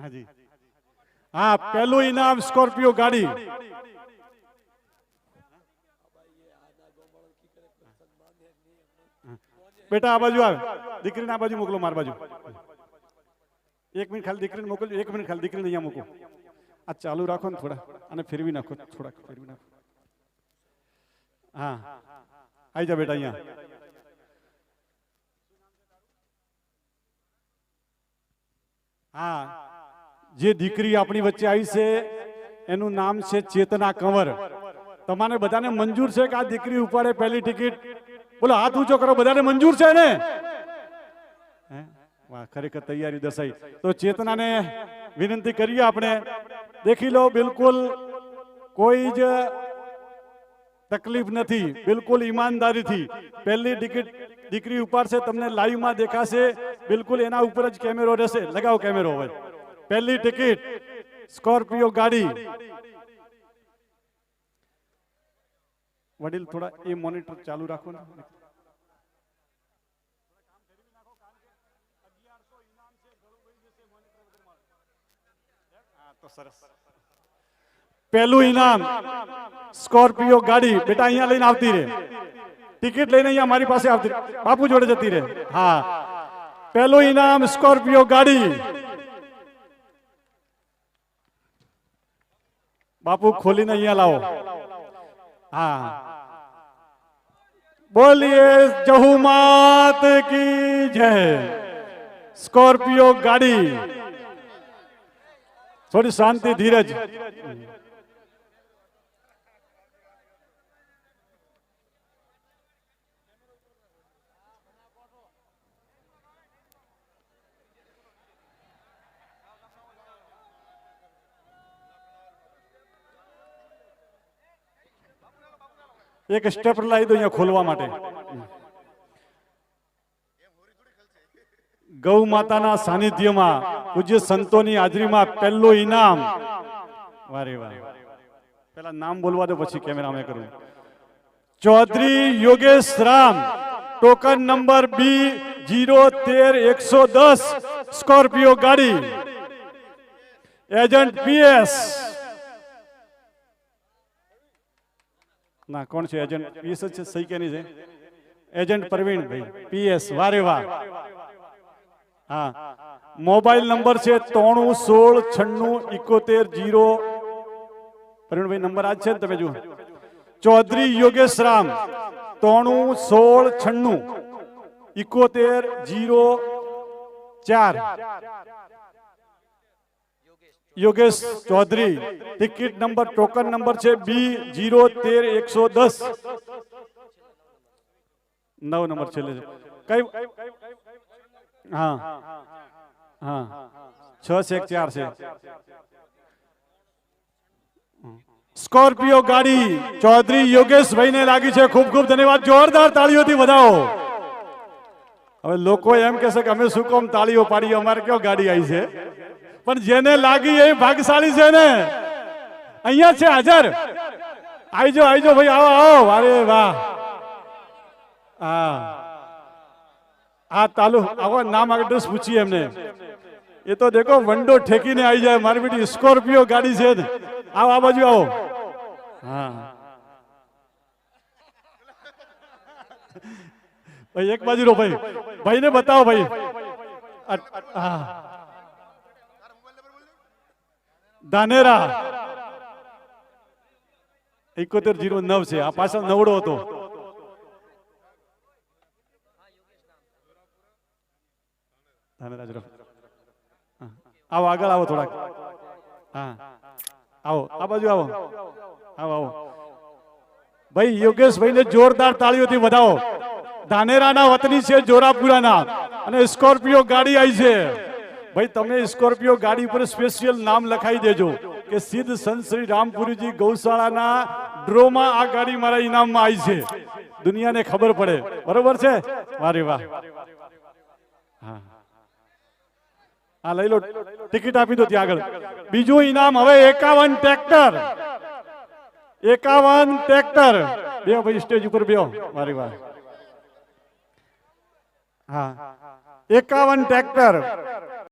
હાજી. હા, પહેલું ઇનામ સ્કોર્પિયો ગાડી. બેટા, આ બાજુ આવે. દીકરીને આ બાજુ મોકલો, માર બાજુ. એક મિનિટ ખાલી દીકરીને મોકલજો, એક મિનિટ ખાલી દીકરીને અહીંયા મૂકો. આ ચાલુ રાખો ને થોડા, અને ફેરવી નાખો, થોડાક ફેરવી નાખો. હા. આવી જા બેટા અહીંયા. હા. જે દીકરી આપણી વચ્ચે આવી છે, એનું નામ છે ચેતના કંવર. તમારે બધાને મંજૂર છે કે આ દીકરી ઉપાડે પહેલી ટિકિટ? બોલો, હાથ ઊંચો કરો, બધાને મંજૂર છે ને? વાહ, ખરેખર તૈયારી દર્શાઈ. તો ચેતનાને વિનંતી કરીએ આપણે. દેખી લો, બિલકુલ કોઈ જ તકલીફ નથી, બિલકુલ ઈમાનદારીથી. પહેલી ટિકિટ દીકરી ઉપાડશે, તમને લાઈવમાં દેખાશે. બિલકુલ એના ઉપર જ કેમેરો રહેશે. લગાવો કેમેરો હવે. પહેલી ટિકિટ, સ્કોર્પિયો ગાડી. વડીલ, થોડા એ મોનિટર ચાલુ રાખો પહેલું ઇનામ, સ્કોર્પિયો ગાડી. બેટા, અહીંયા લઈને આવતી રહે. ટિકિટ લઈને અહીંયા મારી પાસે આવતી બાપુ જોડે જતી રહે. હા. પહેલું ઇનામ, સ્કોર્પિયો ગાડી. બાપુ ખોલીને અહીંયા લાવો. હા. બોલીએ જહુ માત કી જય. સ્કોર્પિયો ગાડી. થોડી શાંતિ ધીરજ. એક સ્ટેપ લાવી દો અહીંયા ખોલવા માટે. ગૌ માતાના સાનિધ્યમાં પૂજ્ય સંતોની હાજરીમાં પહેલું ઇનામ. વારે વારે પેલા નામ બોલવા દો, પછી કેમેરા અમે કરું. Chaudhary Yogesh Ram, token number B zero તેર એકસો દસ, સ્કોર્પિયો ગાડી. એજન્ટ પીએસ ના, કોણ છે એજન્ટ? પીએસ જ છે સહી કેની છે. એજન્ટ પ્રવીણભાઈ પીએસ વારે વાહ હા. મોબાઈલ નંબર છે ત્રણું સોળ છન્નું ઇકોતેર જીરો. પ્રવીણભાઈ નંબર આજ છે ને તમે જુઓ. ચૌધરી યોગેશ રામ ત્રણું સોળ છન્નું ઇકોતેર જીરો ચાર. Yogesh Chaudhary. Ticket number token number છે બી જીરો તેર એકસો દસ. નવ નંબર છે. હા. હા. છ છે ચાર છે? સ્કોર્પિયો ગાડી. ચૌધરી યોગેશભાઈ ને લાગી છે. ખૂબ ખૂબ ધન્યવાદ. જોરદાર તાળીઓથી વધાવો. હવે લોકો એમ કહેશે કે અમે શું કોમ તાળીઓ પાડી અમારે કયો ગાડી આવી છે? પણ જેને લાગી એ ભાગશાળી છે ને. અહીંયા છે હાજર. આવીજો આવીજો ભાઈ, આવો આવો. અરે વાહ. હા. આ તાલુ આવો નામ એડ્રેસ પૂછીએ એમને. એ તો દેખો, વંડો ઠેકીને આવી જાય. મારી સ્કોર્પિયો ગાડી છે. આવો, આ બાજુ આવો. હા. ભાઈ, એક બાજુ રો ભાઈ. ભાઈને બતાવો ભાઈ. હા. ધાનેરા એકોતેર જીરો નવ છે. આ પાછળ નવડો હતો. આવો, આગળ આવો થોડાક. હા. આવો, આ બાજુ આવો. આવો આવો. ભાઈ, યોગેશભાઈને જોરદાર તાળીઓથી વધાવો. ધાનેરાના વતની છે જોરાપુરાના. અને સ્કોર્પિયો ગાડી આવી છે. ભાઈ, તમે સ્કોર્પિયો ગાડી પર સ્પેશિયલ નામ લખાઈ દેજો કે સિદ્ધ સંત શ્રી રામપુરીજી ગૌશાળાના ડ્રોમાં આ ગાડી મારા ઇનામમાં આવી છે. દુનિયાને ખબર પડે. બરોબર છે? વારે વાહ. હા. હા, લઈ લો. ટિકિટ આપી દો ત્યાં આગળ. બીજું ઇનામ હવે એકાવન ટ્રેક્ટર. એકાવન ટ્રેક્ટર. બે ભાઈ, સ્ટેજ ઉપર બે વારી વાહ. હા. એકાવન ટ્રેક્ટર.